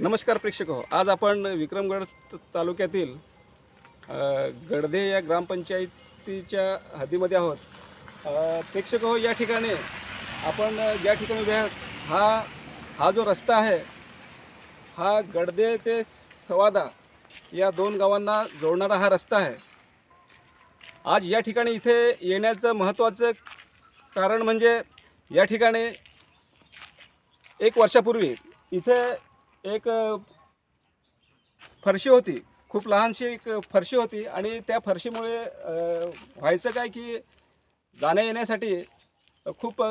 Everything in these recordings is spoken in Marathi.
नमस्कार प्रेक्षक हो. आज आपण विक्रमगड तालुक्यातील गडदे या ग्रामपंचायतीच्या हद्दीमध्ये आहोत. प्रेक्षक हो या ठिकाणी आपण ज्या ठिकाणी उभे हा हा जो रस्ता आहे हा गडदे ते सवादा या दोन गावांना जोडणारा हा रस्ता आहे. आज या ठिकाणी इथे येण्याचं महत्त्वाचं कारण म्हणजे या ठिकाणी एक वर्षापूर्वी इथे एक फरशी होती. खूप लहानशी एक फरशी होती आणि त्या फरशीमुळे व्हायचं काय की जाण्या येण्यासाठी खूप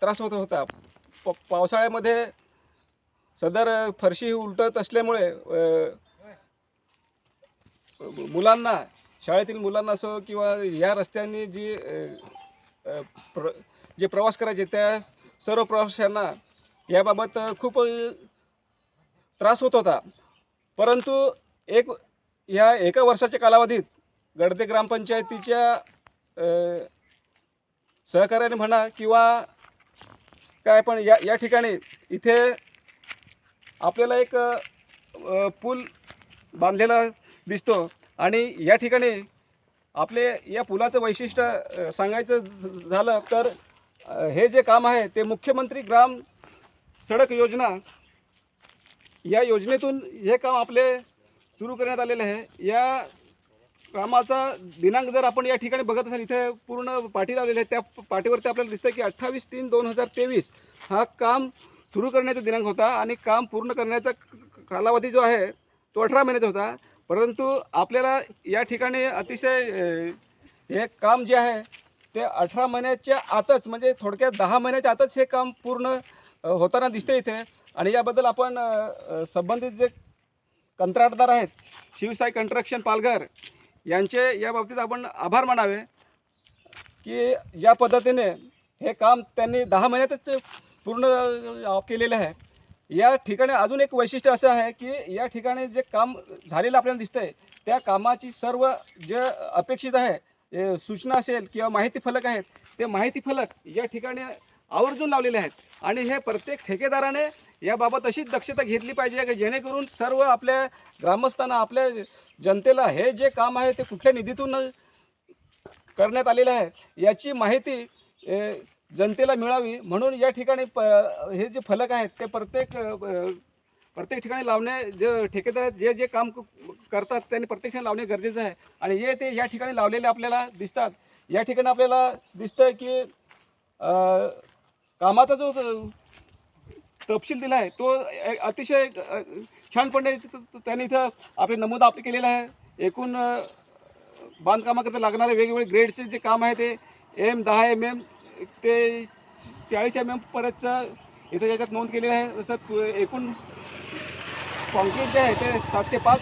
त्रास होत होता. प पावसाळ्यामध्ये सदर फरशी उलटत असल्यामुळे मुलांना शाळेतील मुलांना असो किंवा या रस्त्यांनी जी प्र जे प्रवास करायचे त्या सर्व प्रवाशांना याबाबत खूप त्रास होत होता. परंतु एक ह्या एका वर्षाच्या कालावधीत गडदे ग्रामपंचायतीच्या सहकार्याने म्हणा किंवा काय पण या या ठिकाणी इथे आपल्याला एक पूल बांधलेला दिसतो आणि या ठिकाणी आपले या पुलाचं वैशिष्ट्य सांगायचं झालं तर हे जे काम आहे ते मुख्यमंत्री ग्राम सडक योजना या योजनेतून हे काम आपले सुरू करण्यात आलेले आहे. या कामाचा दिनांक जर आपण या ठिकाणी बघत असाल इथे पूर्ण पाठी लावलेली आहे त्या पाठीवरती आपल्याला दिसतं की अठ्ठावीस तीन दोन हजार तेवीस हा काम सुरू करण्याचा दिनांक होता आणि काम पूर्ण करण्याचा कालावधी जो आहे तो अठरा महिन्याचा होता. परंतु आपल्याला या ठिकाणी अतिशय हे काम जे आहे ते अठरा महिन्याच्या आतच म्हणजे थोडक्यात दहा महिन्याच्या आतच हे काम पूर्ण होताना दिसते इथे. आणि याबद्दल आपण संबंधित जे कंत्राटदार आहेत शिवसाई कंस्ट्रक्शन पालघर यांचे या बाबतीत आपण आभार मानावे की ज्या पद्धतीने हे काम त्यांनी दहा महिन्यातच पूर्ण केलेलं आहे. या ठिकाणी अजून एक वैशिष्ट्य असं आहे की या ठिकाणी जे काम झालेलं आपल्याला दिसतंय त्या कामाची सर्व जे अपेक्षित आहे सूचना असेल किंवा माहिती फलक आहेत ते माहिती फलक या ठिकाणी आवर्जून लावलेले आहेत. आणि हे प्रत्येक ठेकेदाराने याबाबत अशी दक्षता घेतली पाहिजे की जेणेकरून सर्व आपल्या ग्रामस्थांना आपल्या जनतेला हे जे काम आहे ते कुठल्या निधीतून करण्यात आलेलं आहे याची माहिती जनतेला मिळावी. म्हणून या ठिकाणी प हे जे फलक आहेत ते प्रत्येक प्रत्येक ठिकाणी लावणे जे ठेकेदार जे जे काम क- करतात त्यांनी प्रत्येक ठिकाणी लावणे गरजेचं आहे. आणि हे ते या ठिकाणी लावलेले आपल्याला दिसतात. या ठिकाणी आपल्याला दिसतंय की कामाचा जो तपशील दिला आहे तो ए- अतिशय छानपणे त्यांनी इथं आपले नमूद आपले केलेला आहे. एकूण बांधकामाकरता लागणारे वेगवेगळे ग्रेडचे जे काम आहे ते एम दहा एम एम ते चाळीस एम एम पर्यंतचं इथं याच्यात नोंद केलेलं आहे. तसंच एकूण कॉन्क्रीट जे आहे ते सातशे पाच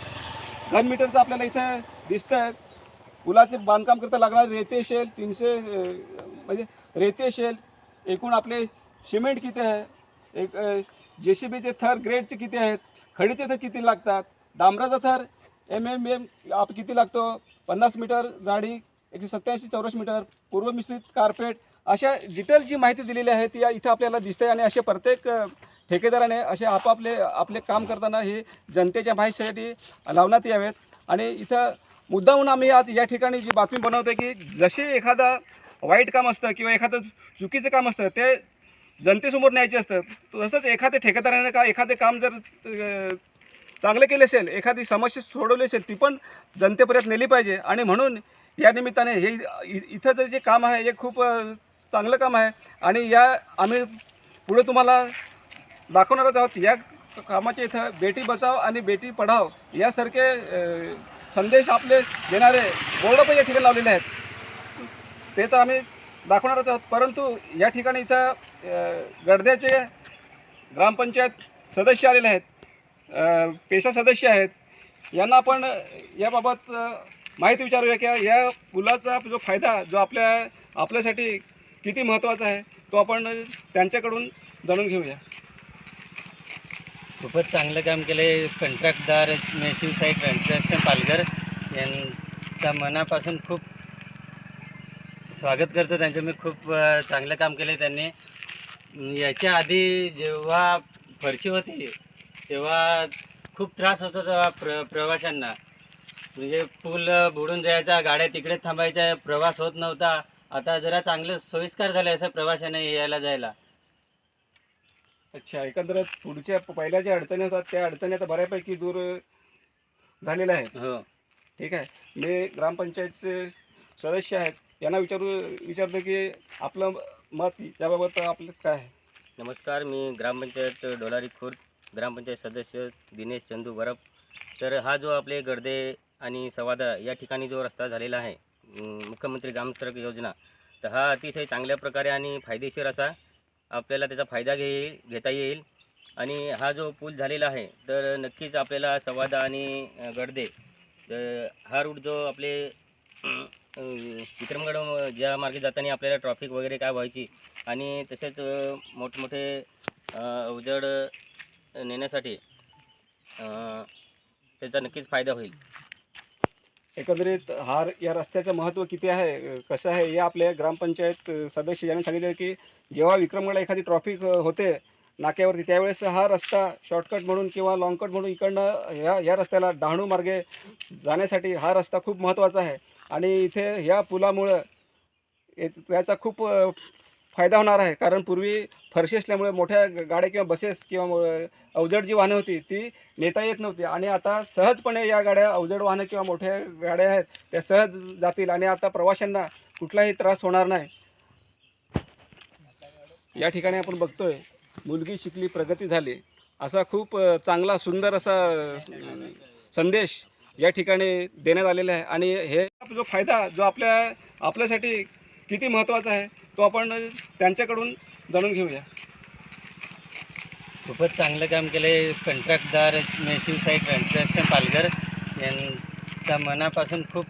घन मीटरचं आपल्याला इथं दिसतं आहे पुलाचे बांधकाम करता लागणार रेते शेल तीनशे म्हणजे रेते शेल एकूण आपले सिमेंट किती आहे एक जे सी बीचे थर ग्रेडचे किती आहेत खडीचे थर किती लागतात डांबराचा थर एम एम एम आप किती लागतो पन्नास मीटर जाडी एकशे सत्याऐंशी चौरस मीटर पूर्व मिश्रित कार्पेट अशा डिटेल जी माहिती दिलेली आहे ती इथं आपल्याला दिसते आणि असे प्रत्येक ठेकेदाराने असे आपापले आपले काम करताना हे जनतेच्या माहितीसाठी लावण्यात यावेत. आणि इथं मुद्दाहून आम्ही आज या ठिकाणी जी बातमी बनवतो की जसे एखादा वाईट काम असतं किंवा एखादं चुकीचं काम असतं ते जनतेसमोर न्यायचे असतं तसंच एखाद्या ठेकेदाराने का एखादे काम जर चांगले केले असेल एखादी समस्या सोडवली असेल ती पण जनतेपर्यंत नेली पाहिजे. आणि म्हणून या निमित्ताने हे इ- इथं जे जे काम आहे हे खूप चांगलं काम आहे. आणि या आम्ही पुढे तुम्हाला दाखवणारच आहोत. या कामाचे इथं बेटी बचाव आणि बेटी पढाव यासारखे संदेश आपले देणारे बोर्ड पण या ठिकाणी लावलेले आहेत. ते तर आम्ही दाखवणारच आहोत. परंतु या ठिकाणी इथं गडद्याचे ग्रामपंचायत सदस्य आलेले आहेत. पेशा सदस्य आहेत. यांना आपण याबाबत माहिती विचारूया की या पुलाचा जो फायदा जो आपल्या आपल्यासाठी किती महत्त्वाचा आहे तो आपण त्यांच्याकडून जाणून घेऊया. खूपच चांगलं काम केलं आहे कंत्राटदार शिवसाई कन्स्ट्रक्शन पालघर यांच्या मनापासून खूप स्वागत करतो. त्यांचं मी खूप चांगलं काम केलं आहे त्यांनी. याच्या आधी जेव्हा फरशी होती तेव्हा खूप त्रास होतो तेव्हा प्र प्रवाशांना. म्हणजे पूल बुडून जायचा गाड्या तिकडे थांबायच्या प्रवास होत नव्हता. आता जरा चांगलं सोयीस्कार झालं असं प्रवाशांना यायला जायला. अच्छा एकंदरीत पुढच्या पहिल्या ज्या अडचणी होतात त्या अडचणी आता बऱ्यापैकी दूर झालेल्या आहेत. हो. ठीक आहे. मी ग्रामपंचायतचे सदस्य आहेत. यांना विचारू विचारतो की आपलं मत याबाबत आपलं काय आहे? नमस्कार मी ग्रामपंचायत डोलारी खुर्द ग्रामपंचायत सदस्य दिनेश चंदू बरप. तर हा जो आपले गर्दे आणि सवादा या ठिकाणी जो रस्ता झालेला आहे अं, मुख्यमंत्री ग्रामसडक योजना तर हा अतिशय चांगल्या प्रकारे आणि फायदेशीर असा आपल्याला त्याचा फायदा घे घेता येईल. आणि हा जो पूल झालेला आहे तर नक्कीच आपल्याला सवादा आणि गडदे गर्दे तर हा रूट जो आपले विक्रमगड ज्या मार्गे जाताना आपल्याला ट्रॉफिक वगैरे काय व्हायची आणि तसेच मोठमोठे अवजड नेण्यासाठी त्याचा नक्कीच फायदा होईल. एकंदरीत हार या रस्त्याचं महत्त्व किती आहे? कसं आहे? हे आपल्या ग्रामपंचायत सदस्य यांनी सांगितलं की जेव्हा विक्रमगडला एखादी ट्रॉफिक होते नाक्यावरती त्यावेळेस हा रस्ता शॉर्टकट म्हणून किंवा लॉंगकट म्हणून इकडनं ह्या या रस्त्याला डहाणू मार्गे जाण्यासाठी हा रस्ता खूप महत्त्वाचा आहे. आणि इथे ह्या पुलामुळं ये- खूप फायदा होणार आहे. कारण पूर्वी फरशी असल्यामुळे मोठ्या गाड्या किंवा बसेस किंवा अवजड जी वाहनं होती ती नेता येत नव्हती. आणि आता सहजपणे या गाड्या अवजड वाहनं किंवा मोठ्या गाड्या आहेत त्या सहज जातील आणि आता प्रवाशांना कुठलाही त्रास होणार नाही. या ठिकाणी आपण बघतोय मुलगी शिकली प्रगती झाली. असा खूप चांगला सुंदर असा संदेश या ठिकाणी देण्यात आलेला आहे. आणि हे जो फायदा जो आपल्या आपल्यासाठी किती महत्त्वाचा आहे तो आपण त्यांच्याकडून जाणून घेऊया. खूपच चांगलं काम केलं आहे कंत्राटदार शिवसाई कन्स्ट्रक्शन पालघर यांचा मनापासून खूप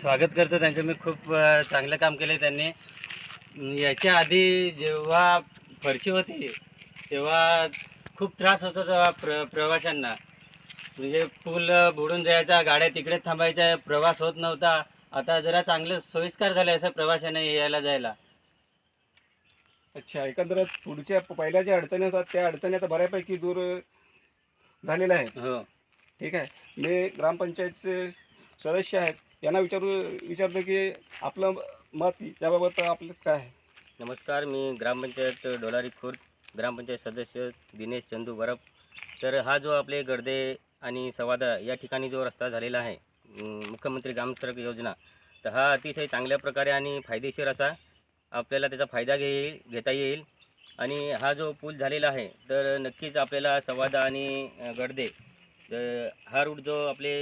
स्वागत करतो त्यांचं. मी खूप चांगलं काम केलं आहे त्यांनी. याच्या आधी जेव्हा फरशी होती तेव्हा खूप त्रास होत होता प्र प्रवाशांना. म्हणजे पूल बुडून जायचा गाड्या तिकडे थांबायच्या प्रवास होत नव्हता. आता जरा चांगलं सोयीस्कर झालं असं प्रवाशांना यायला जायला. अच्छा एकंदरीत पुढच्या पहिल्या ज्या अडचणी होतात त्या अडचणी आता बऱ्यापैकी दूर झालेल्या आहेत. हो. ठीक आहे. मी ग्रामपंचायतचे सदस्य आहेत. यांना विचारू विचारतो की आपलं मत याबाबत आपलं काय आहे? नमस्कार मी ग्रामपंचायत डोलारी खुर्द ग्रामपंचायत सदस्य दिनेश चंदू बरप. तर हा जो आपले गर्दे आणि सवादा या ठिकाणी जो रस्ता झालेला आहे मुख्यमंत्री ग्रामसडक योजना. तर हा अतिशय चांगल्या प्रकारे आणि फायदेशीर असा आपल्याला त्याचा फायदा घे घेता येईल. आणि हा जो पूल झालेला आहे तर नक्कीच आपल्याला सवादा आणि गडदे गर्दे तर हा रूट जो आपले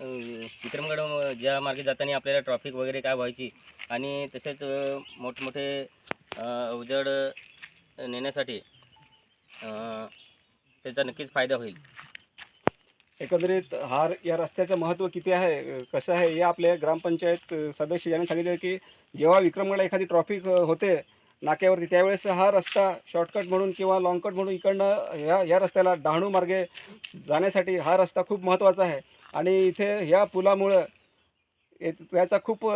विक्रमगड ज्या मार्गे जाताना आपल्याला ट्रॉफिक वगैरे काय व्हायची आणि तसेच मोठमोठे अवजड नेण्यासाठी त्याचा नक्कीच फायदा होईल. एकंदरीत हार या रस्त्याचं महत्त्व किती आहे कसं आहे हे आपल्या ग्रामपंचायत सदस्य यांनी सांगितलं की जेव्हा विक्रमगडला एखादी ट्रॉफिक होते नाक्यावरती त्यावेळेस हा रस्ता शॉर्टकट म्हणून किंवा लॉंगकट म्हणून इकडनं ह्या या रस्त्याला डहाणू मार्गे जाण्यासाठी हा रस्ता खूप महत्त्वाचा आहे. आणि इथे ह्या पुलामुळं ये- याचा खूप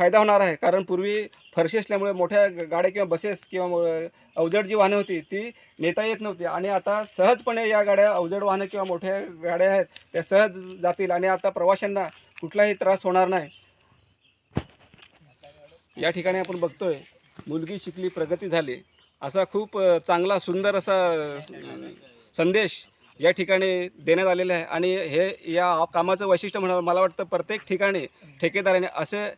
फायदा होणार आहे. कारण पूर्वी फरशी असल्यामुळे मोठ्या गाड्या किंवा बसेस किंवा अवजड जी वाहनं होती ती नेता येत नव्हती. आणि आता सहजपणे या गाड्या अवजड वाहनं किंवा मोठ्या गाड्या आहेत त्या सहज जातील आणि आता प्रवाशांना कुठलाही त्रास होणार नाही. या ठिकाणी आपण बघतोय मुलगी शिकली प्रगती झाली. असा खूप चांगला सुंदर असा संदेश या ठिकाणी देण्यात आलेला आहे. आणि हे या कामाचं वैशिष्ट्य म्हणा मला वाटतं प्रत्येक ठिकाणी ठेकेदाराने असे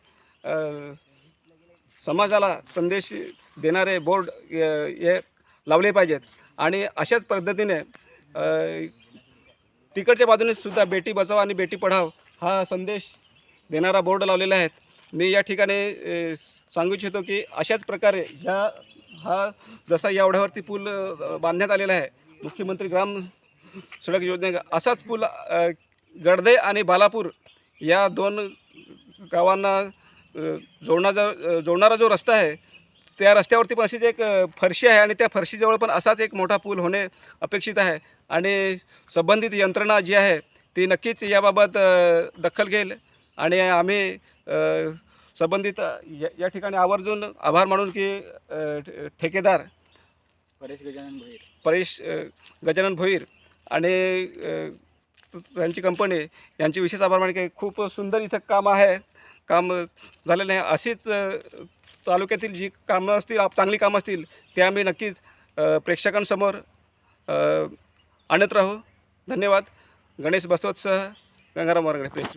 समाजाला संदेश देणारे बोर्ड अ, हे लावले पाहिजेत. आणि अशाच पद्धतीने तिकडच्या बाजूने सुद्धा बेटी बचाव आणि बेटी पढाव हा संदेश देणारा बोर्ड लावलेला आहे मी या ठिकाणी सांगू इच्छितो की अशाच प्रकारे ज्या हा जसा या ओढ्यावरती पूल बांधण्यात आलेला आहे मुख्यमंत्री ग्राम सडक योजने असाच पूल गडदे आणि बालापूर या दोन गावांना अ, जोडणारा जो रस्ता आहे त्या रस्त्यावरती पण अशीच एक फरशी आहे आणि त्या फरशीजवळ पण असाच एक मोठा पूल होणे अपेक्षित आहे. आणि संबंधित यंत्रणा जी आहे ती नक्कीच याबाबत दखल घेईल. आणि आम्ही संबंधित या या ठिकाणी आवर्जून आभार मानून की ठेकेदार परेश गजानन भोईर. परेश गजानन भोईर आणि त्यांची कंपनी यांचे विशेष आभार मानके खूप सुंदर इथं काम आहे. काम झालेलं आहे. अशीच तालुक्यातील जी कामं असतील आप- चांगली कामं असतील ते आम्ही नक्कीच प्रेक्षकांसमोर आणत राहू. धन्यवाद. गणेश बसवतसह गंगाराम वरगडे प्रेस